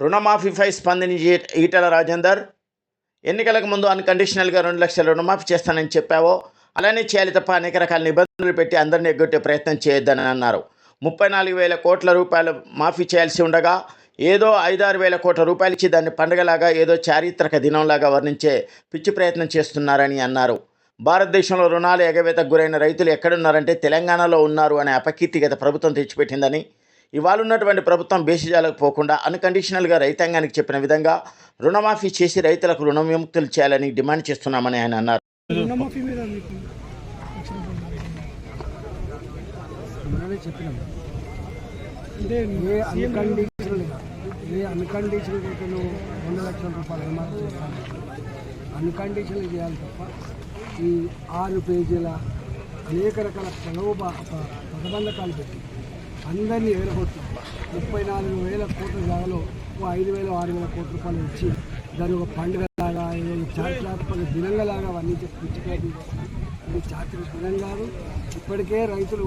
రుణమాఫీపై స్పందించి ఈటల రాజేందర్ ఎన్నికలకు ముందు అన్కండిషనల్గా రెండు లక్షల రుణమాఫీ చేస్తానని చెప్పావో అలానే చేయాలి తప్ప అనేక రకాల నిబంధనలు పెట్టి అందరినీ ఎగ్గొట్టే ప్రయత్నం చేయొద్దని అన్నారు. ముప్పై నాలుగు వేల కోట్ల రూపాయలు మాఫీ చేయాల్సి ఉండగా ఏదో ఐదారు వేల కోట్ల రూపాయలు ఇచ్చి దాన్ని పండగలాగా ఏదో చారిత్రక దినంలాగా వర్ణించే పిచ్చి ప్రయత్నం చేస్తున్నారని అన్నారు. భారతదేశంలో రుణాలు ఎగవేతకు గురైన రైతులు ఎక్కడున్నారంటే తెలంగాణలో ఉన్నారు అనే అపకీర్తి గత ప్రభుత్వం తెచ్చిపెట్టిందని ఇవాళ ఉన్నటువంటి ప్రభుత్వం బేసిజాలకు పోకుండా అన్కండిషనల్గా రైతాంగానికి చెప్పిన విధంగా రుణమాఫీ చేసి రైతులకు రుణ విముక్తులు చేయాలని డిమాండ్ చేస్తున్నామని ఆయన అన్నారు. అంటే ఏ సీఎం అన్కండిషనల్ ఏ అన్కండిషనల్ అయితే నువ్వు రెండు లక్షల రూపాయలు రుణాలు చేస్తాను అన్కండిషనల్ చేయాలి తప్ప ఈ ఆరు పేజీల అనేక రకాల ప్రలోభ ప్రతిబంధకాలు పెట్టి. అందరినీ ఎగరగొట్టి ముప్పై నాలుగు వేల కోట్ల జాగాలో ఓ ఐదు వేల ఆరు వేల కోట్ల రూపాయలు ఇచ్చి దాని ఒక పండుగలాగా ఏదో చారిత్రాత్మక దినంగలాగా వర్ణించే పిచ్చికాయ ఇది చారిత్రక దినం కాదు ఇప్పటికే రైతులు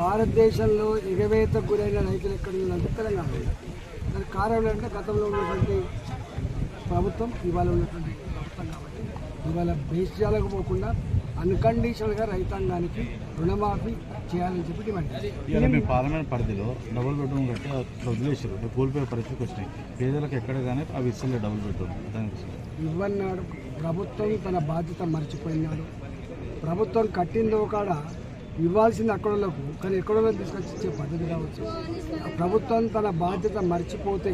భారతదేశంలో ఎగవేతకు గురైన రైతులు ఎక్కడ ఉందంటే తెలంగాణ. దానికి కారణం అంటే గతంలో ఉన్నటువంటి ప్రభుత్వం ఇవాళ ఉన్నటువంటి ప్రభుత్వం కాబట్టి. ఇవాళ బేస్యాలకు పోకుండా అన్కండిషనల్గా రైతాంగానికి రుణమాఫీ చేయాలని చెప్పి డిమాండ్ పార్లమెంట్ పరిధిలో డబుల్ బెడ్రూమ్ కట్టి వదిలేసారు కోల్పోయే పరిస్థితికి వచ్చినాయి. పేదలకు ఎక్కడ కానీ అవి ఇస్తలే డబుల్ బెడ్రూమ్. దానికి ఇవ్వన్నాడు. ప్రభుత్వం తన బాధ్యత మర్చిపోయినాడు. ప్రభుత్వం కట్టిందో కాడ ఇవ్వాల్సింది అక్కడలకు కానీ ఎక్కడో తీసుకొచ్చి ఇచ్చే పద్ధతి కావచ్చు. ప్రభుత్వం తన బాధ్యత మర్చిపోతే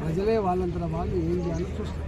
ప్రజలే వాళ్ళంతట వాళ్ళు ఏం చేయాలో చూస్తారు.